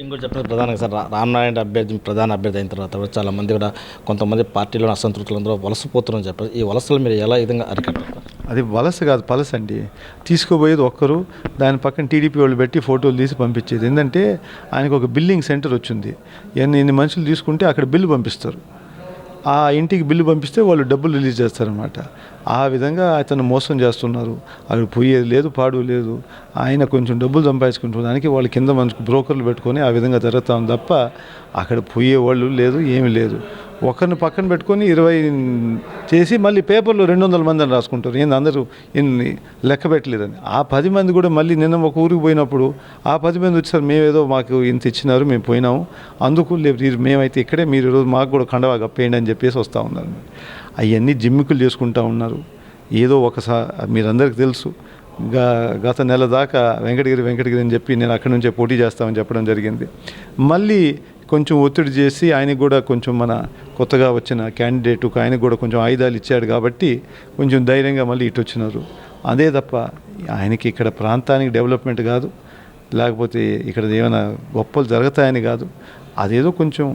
ఇంకోటి చెప్పినది ప్రధానంగా సార్ రామనారాయణ అభ్యర్థి ప్రధాన అభ్యర్థి అయిన తర్వాత కూడా చాలా మంది కూడా కొంతమంది పార్టీలో అసంతృప్తులు అందరూ వలసపోతున్నారని చెప్పారు. ఈ వలసలు మీరు ఎలా విధంగా అరికట్టారు? అది వలస కాదు పలస అండి. తీసుకుపోయేది ఒక్కరు దాని పక్కన టీడీపీ వాళ్ళు పెట్టి ఫోటోలు తీసి పంపించేది. ఏంటంటే ఆయనకు ఒక బిల్లింగ్ సెంటర్ వచ్చింది. ఎన్ని ఇన్ని మనుషులు తీసుకుంటే అక్కడ బిల్లు పంపిస్తారు. ఆ ఇంటికి బిల్లు పంపిస్తే వాళ్ళు డబ్బులు రిలీజ్ చేస్తారనమాట ఆ విధంగా అతను మోసం చేస్తున్నారు. అవి పోయేది లేదు పాడు లేదు. ఆయన కొంచెం డబ్బులు సంపాదించుకుంటున్నానికి వాళ్ళు కింద మనకు బ్రోకర్లు పెట్టుకొని ఆ విధంగా జరుగుతాం తప్ప అక్కడ పోయే వాళ్ళు లేదు ఏమీ లేదు. ఒకరిని పక్కన పెట్టుకొని ఇరవై చేసి మళ్ళీ పేపర్లో రెండు వందల మంది అని రాసుకుంటారు. ఏంది అందరూ ఇన్ని లెక్క పెట్టలేదని. ఆ పది మంది కూడా మళ్ళీ నిన్న ఒక ఊరికి పోయినప్పుడు ఆ పది మంది వచ్చారు మేమేదో మాకు ఇంత ఇచ్చినారు మేము పోయినాము. అందుకు లేదు మేమైతే ఇక్కడే మీరు ఈరోజు మాకు కూడా కండవా కప్పేయండి అని చెప్పేసి వస్తూ ఉన్నారు. అవన్నీ జిమ్మికులు చేసుకుంటూ ఉన్నారు. ఏదో ఒకసారి మీరందరికీ తెలుసు. గత నెల దాకా వెంకటగిరి వెంకటగిరి అని చెప్పి నేను అక్కడి నుంచే పోటీ చేస్తామని చెప్పడం జరిగింది. మళ్ళీ కొంచెం ఒత్తిడి చేసి ఆయనకు కూడా కొంచెం మన కొత్తగా వచ్చిన క్యాండిడేట్ ఆయనకు కూడా కొంచెం ఆయుధాలు ఇచ్చాడు కాబట్టి కొంచెం ధైర్యంగా మళ్ళీ ఇటు వచ్చినారు. అదే తప్ప ఆయనకి ఇక్కడ ప్రాంతానికి డెవలప్మెంట్ కాదు. లేకపోతే ఇక్కడ ఏమైనా గొప్పలు జరుగుతాయని కాదు. అదేదో కొంచెం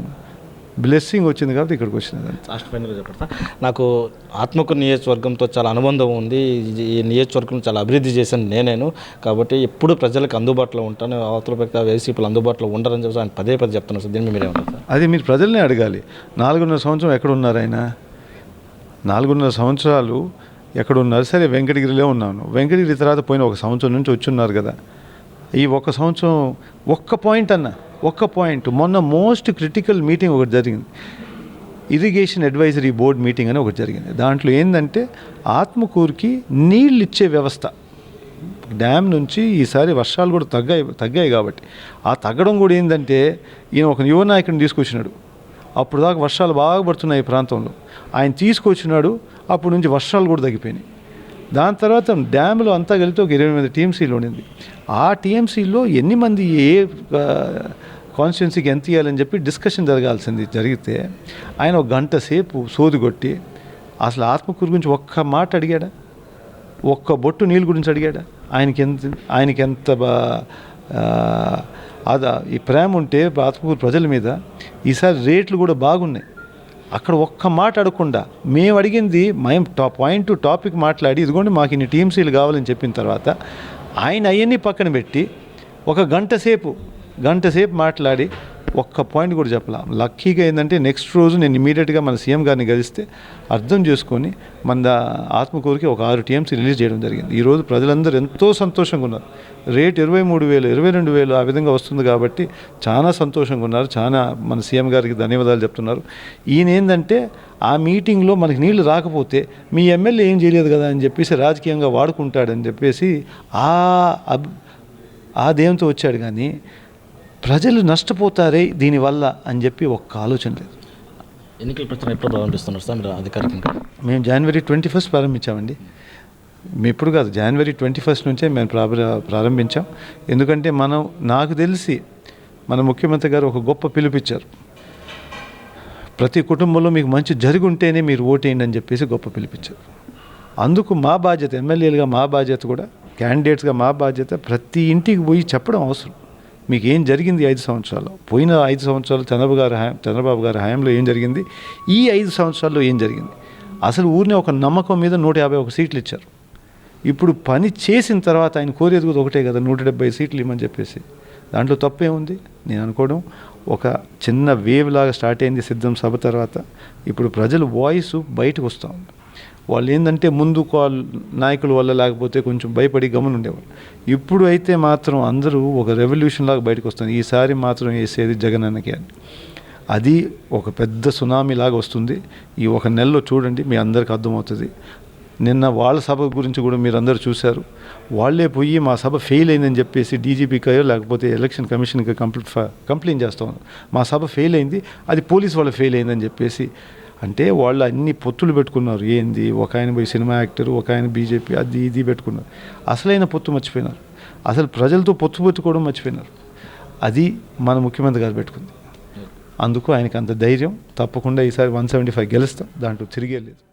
బ్లెస్సింగ్ వచ్చింది కాబట్టి ఇక్కడికి వచ్చినది లాస్ట్ ఫైనల్గా చెప్పండి నాకు ఆత్మకూరు నియోజకవర్గంతో చాలా అనుబంధం ఉంది. ఈ నియోజకవర్గం చాలా అభివృద్ధి చేశాను నేనేను. కాబట్టి ఎప్పుడు ప్రజలకు అందుబాటులో ఉంటాను. అవతల పక్క వైసీపీలు అందుబాటులో ఉండరని చెప్పి ఆయన పదే పదే చెప్తున్నారు సార్. దీన్ని మీరేమంటారు సార్? అది మీరు ప్రజల్ని అడగాలి. నాలుగున్నర సంవత్సరం ఎక్కడ ఉన్నారు ఆయన? నాలుగున్నర సంవత్సరాలు ఎక్కడ ఉన్నారు సరే వెంకటగిరిలో ఉన్నాను. వెంకటగిరి తర్వాత పోయిన ఒక సంవత్సరం నుంచి వచ్చున్నారు కదా. ఈ ఒక్క సంవత్సరం ఒక్క పాయింట్ అన్న ఒక్క పాయింట్. మొన్న మోస్ట్ క్రిటికల్ మీటింగ్ ఒకటి జరిగింది. ఇరిగేషన్ అడ్వైజరీ బోర్డ్ మీటింగ్ అని ఒకటి జరిగింది. దాంట్లో ఏంటంటే ఆత్మకూరుకి నీళ్ళు ఇచ్చే వ్యవస్థ. డ్యామ్ నుంచి ఈసారి వర్షాలు కూడా తగ్గాయి తగ్గాయి కాబట్టి. ఆ తగ్గడం కూడా ఏంటంటే ఈయన ఒక యువ నాయకుడిని తీసుకొచ్చినాడు. అప్పుడు దాకా వర్షాలు బాగా పడుతున్నాయి ఈ ప్రాంతంలో. ఆయన తీసుకొచ్చినాడు అప్పుడు నుంచి వర్షాలు కూడా తగ్గిపోయినాయి. దాని తర్వాత డ్యామ్లో అంతా కలిపితే ఒక ఇరవై మంది టీఎంసీలు ఉండింది. ఆ టీఎంసీలో ఎన్ని మంది ఏ కాన్స్టిట్యున్సీకి ఎంత ఇవ్వాలని చెప్పి డిస్కషన్ జరగాల్సింది జరిగితే ఆయన ఒక గంట సేపు సోది కొట్టి అసలు ఆత్మకూరు గురించి ఒక్క మాట అడిగాడా? ఒక్క బొట్టు నీళ్ళు గురించి అడిగాడా? ఆయనకి ఎంత ఆయనకి ఎంత బా అదా ఈ ప్రేమ ఉంటే ఆత్మకూరు ప్రజల మీద ఈసారి రేట్లు కూడా బాగున్నాయి. అక్కడ ఒక్క మాట అడగకుండా మేము అడిగింది మేము టా పాయింట్ టు టాపిక్ మాట్లాడి ఇదిగోండి మాకు ఇన్ని టీమ్సీలు కావాలని చెప్పిన తర్వాత ఆయన అవన్నీ పక్కన పెట్టి ఒక గంట సేపు గంట సేపు మాట్లాడి ఒక్క పాయింట్ కూడా చెప్పలా. లక్కీగా ఏంటంటే నెక్స్ట్ రోజు నేను ఇమీడియట్గా మన సీఎం గారిని గలిస్తే అర్థం చేసుకొని మన దా- ఆత్మకూరుకి ఒక ఆరు టీఎంసీ రిలీజ్ చేయడం జరిగింది. ఈరోజు ప్రజలందరూ ఎంతో సంతోషంగా ఉన్నారు. రేట్ ఇరవై మూడు వేలు ఇరవై రెండు వేలు ఆ విధంగా వస్తుంది కాబట్టి చాలా సంతోషంగా ఉన్నారు. చాలా మన సీఎం గారికి ధన్యవాదాలు చెప్తున్నారు. ఈయన ఏంటంటే ఆ మీటింగ్లో మనకి నీళ్ళు రాకపోతే మీ ఎమ్మెల్యే ఏం చేయలేదు కదా అని చెప్పేసి రాజకీయంగా వాడుకుంటాడని చెప్పేసి ఆ అబ్ ఆ దేంతో వచ్చాడు కానీ ప్రజలు నష్టపోతారే దీనివల్ల అని చెప్పి ఒక్క ఆలోచన లేదు. ఎన్నికల ప్రచారం ఎప్పుడు ప్రారంభిస్తున్నారు సార్ మీరు అధికారికంగా? మేము జనవరి ట్వంటీ ఫస్ట్ ప్రారంభించామండి. మేము ఇప్పుడు కాదు జనవరి ట్వంటీ ఫస్ట్ నుంచే మేము ప్రార- ప్రారంభించాం. ఎందుకంటే మనం నాకు తెలిసి మన ముఖ్యమంత్రి గారు ఒక గొప్ప పిలుపిచ్చారు ప్రతి కుటుంబంలో మీకు మంచి జరిగి ఉంటేనే మీరు ఓటేయండి అని చెప్పేసి గొప్ప పిలిపించారు అందుకు మా బాధ్యత ఎమ్మెల్యేలుగా మా బాధ్యత కూడా క్యాండిడేట్స్గా మా బాధ్యత ప్రతి ఇంటికి పోయి చెప్పడం అవసరం. మీకు ఏం జరిగింది ఐదు సంవత్సరాలు? పోయిన ఐదు సంవత్సరాలు చంద్రబాబు గారు హయాం చంద్రబాబు గారి హయాంలో ఏం జరిగింది? ఈ ఐదు సంవత్సరాల్లో ఏం జరిగింది? అసలు ఊరిని ఒక నమ్మకం మీద నూట యాభై ఒక సీట్లు ఇచ్చారు. ఇప్పుడు పని చేసిన తర్వాత ఆయన కోరేది కూడా ఒకటే కదా నూట డెబ్బై సీట్లు ఇవ్వమని చెప్పేసి. దాంట్లో తప్పేముంది నేను అనుకోవడం ఒక చిన్న వేవ్ లాగా స్టార్ట్ అయింది సిద్ధం సభ తర్వాత. ఇప్పుడు ప్రజల వాయిస్ బయటకు వస్తూ ఉంది. వాళ్ళు ఏంటంటే ముందు కాల్ నాయకుల వల్ల లేకపోతే కొంచెం భయపడి గమని ఉండేవాళ్ళు. ఇప్పుడు అయితే మాత్రం అందరూ ఒక రెవల్యూషన్ లాగా బయటకు వస్తుంది ఈసారి మాత్రం వేసేది జగన్ అన్నకి అని అది ఒక పెద్ద సునామీ లాగా వస్తుంది. ఈ ఒక నెలలో చూడండి మీ అందరికి అర్థమవుతుంది. నిన్న వాళ్ళ సభ గురించి కూడా మీరు అందరూ చూశారు. వాళ్ళే పోయి మా సభ ఫెయిల్ అయిందని చెప్పేసి డీజీపీకో లేకపోతే ఎలక్షన్ కమిషన్కి కంప్లీట్ కంప్లైంట్ చేస్తా మా సభ ఫెయిల్ అయింది. అది పోలీస్ వాళ్ళు ఫెయిల్ అయిందని చెప్పేసి అంటే వాళ్ళు అన్ని పొత్తులు పెట్టుకున్నారు. ఏంది? ఒక ఆయన పోయి సినిమా యాక్టర్ ఒక ఆయన బీజేపీ అది ఇది పెట్టుకున్నారు. అసలైన పొత్తు మర్చిపోయినారు. అసలు ప్రజలతో పొత్తు పెట్టుకోవడం మర్చిపోయినారు. అది మన ముఖ్యమంత్రి గారు పెట్టుకుంది. అందుకు ఆయనకు అంత ధైర్యం. తప్పకుండా ఈసారి వన్ సెవెంటీ ఫైవ్ గెలుస్తాం. దాంట్లో తిరిగే లేదు